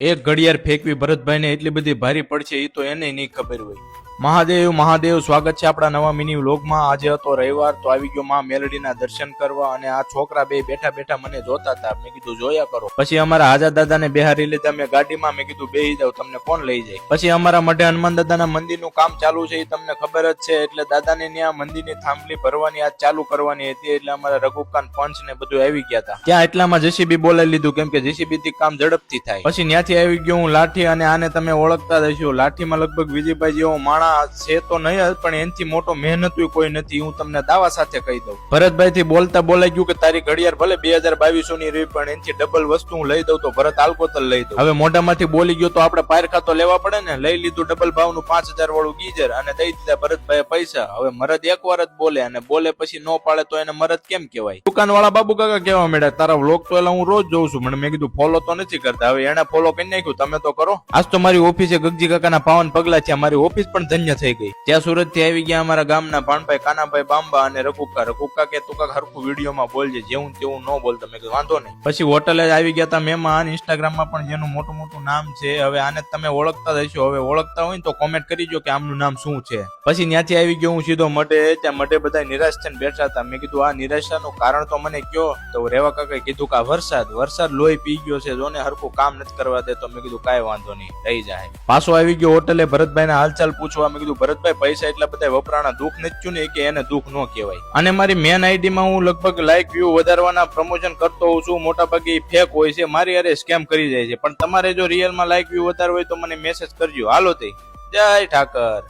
એક ઘડિયાળ ફેંકવી ભરતભાઈને એટલી બધી ભારી પડશે એ તો એને નહીં ખબર હોય. મહાદેવ મહાદેવ, સ્વાગત છે આપણા નવા મિની વ્લોગમાં. આજે હતો રવિવાર, તો આવી ગયો માં મેલડીના દર્શન કરવા અને આ છોકરા બે બેઠા બેઠા મને જોતા હતા. મેં કીધું, જોયા કરો. પછી અમારા હાજા દાદાને બેહારી લીધા. મેં ગાડીમાં, મેં કીધું, બેહી જાવ તમને કોણ લઈ જાય? પછી અમારા મઢે હનુમાન દાદાના મંદિરનું કામ ચાલુ છે, એ તમને ખબર જ છે. એટલે દાદાને ત્યાં મંદિરની થાંભલી ભરવાની આજ ચાલુ કરવાની હતી. એટલે અમારા રઘુકાન પંચ ને બધું આવી ગયા હતા. ત્યાં એટલામાં જેસીબી બોલાવી લીધું, કેમ કે જેસીબી થી કામ ઝડપથી થાય. પછી ત્યાંથી આવી ગયો હું લાઠી અને આને તમે ઓળખતા જ હશો. લાઠીમાં લગભગ વિજયભાઈ જેવો માણા છે તો નહીં પણ એનથી મોટો મહેનતુ કોઈ નથી. હું તમને દાવા સાથે કહી દઉં. ભરતભાઈ થી બોલતા બોલાઈ ગયું કે તારી ઘડિયાળ ભલે બે હજાર બાવીસો ની રહી, પણ એનથી ડબલ વસ્તુ હું લઈ દઉં તો ભરત આલકોતલ લઈ દઉં. હવે મોઢામાંથી બોલી ગયો તો આપણે પારખા તો લેવા પડે ને? લઈ લીધું ડબલ ભાવનું પાંચ હજાર વાળું ગીઝર અને દઈ દીધા ભરતભાઈ પૈસા. હવે મરદ એકવાર જ બોલે અને બોલે પછી ન પાડે તો એને મરદ કેમ કહેવાય? દુકાન વાળા બાબુ કાકા કેવા મળે તારા વ્લોગ તો એલા હું રોજ જોઉં છું મને મેં કીધું ફોલો તો નથી કરતા. હવે એને ફોલો કરી નાખ્યું. તમે તો કરો. આજ તો મારી ઓફિસે ગગજી કાકાના પાવન પગલા છે. મારી ઓફિસ પણ ધન્ય થઈ ગઈ. ત્યાં સુરતથી આવી ગયા અમારા ગામના ભાણભાઈ કાનાભાઈ બાંબા અને રઘુકા. રઘુકા કે તું કાક હરખું વિડીયોમાં બોલજે, જેવું તેવું ન બોલતો. મેં કીધું, વાંધો નહીં. પછી હોટલે આવી ગયા હતા મહેમાન. ઇન્સ્ટાગ્રામમાં પણ જેનું મોટું મોટું નામ છે, હવે આને તમે ઓળખતા જ હશો. હવે ઓળખતા હોય તો કોમેન્ટ કરીજો કે આમનું નામ શું છે. પછી ત્યાંથી આવી ગયો હું સીધો મઢે. ત્યાં મઢે બધા નિરાશ થઈને બેઠા હતા. મેં કીધું, આ નિરાશાનું કારણ તો મને કયો? તો રેવા કાકાએ કીધું કે વરસાદ વરસાદ લોહી પી ગયો છે, જોને હરખું કામ નથી કરવા દેતો. મેં કીધું, કાંઈ વાંધો નહીં, રહી જાય. પાછો આવી ગયો હોટલે. ભરતભાઈ ના હાલચાલ પૂછવા મેં કીધું, ભરતભાઈ, પૈસા એટલા બધા વપરાણા, દુઃખ નથી ને કે એને દુઃખ ન કહેવાય. અને મારી મેન આઈડી માં હું લગભગ લાઈક વ્યૂ વધારવાના પ્રમોશન કરતો હોઉં છું મોટા ભાગે ફેક હોય છે, મારી અરે સ્કેમ કરી જાય છે. પણ તમારે જો રિયલમાં લાઈક વ્યૂ વધારવું હોય તો મને મેસેજ કરજો. હાલો તે. જય ઠાકર.